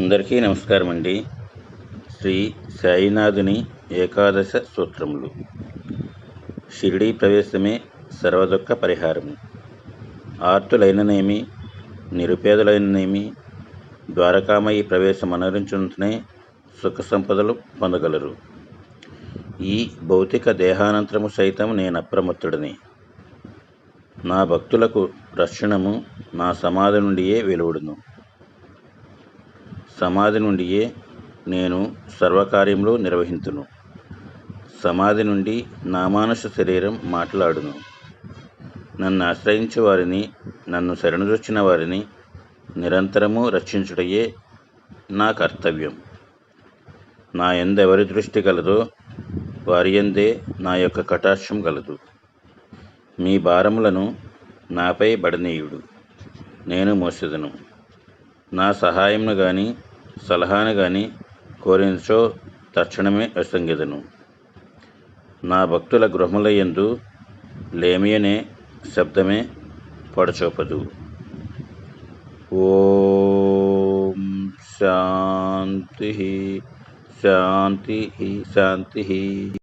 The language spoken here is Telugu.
అందరికీ నమస్కారం అండి శ్రీ సాయినాథుని ఏకాదశ సూత్రములు షిరిడీ ప్రవేశమే సర్వదుఃఖ పరిహారము ఆర్తులైననేమి నిరుపేదలైననేమి ద్వారకామయి ప్రవేశం అనరించునే సుఖ సంపదలు పొందగలరు. ఈ భౌతిక దేహానంతరము సైతం నేను అప్రమత్తుడిని. నా భక్తులకు రక్షణము నా సమాధి నుండియే వెలువడును. సమాధి నుండియే నేను సర్వకార్యములు నిర్వహింతును. సమాధి నుండి నామానుష శరీరం మాట్లాడును. నన్ను ఆశ్రయించే వారిని నన్ను శరణుజొచ్చిన వారిని నిరంతరము రక్షించుటయే నా కర్తవ్యం. నా ఎందెవరి దృష్టి కలదో వారి ఎందే నా యొక్క కటాక్షం కలదు మీ భారములను నాపై బడనీయుడు. నేను మోసెదను. నా సహాయమును కానీ సలహాను కానీ కోరినచో తక్షణమే అసంగిదను. నా భక్తుల గృహములయందు లేమియనే శబ్దమే పడచోపదు. ఓం శాంతి శాంతి శాంతి.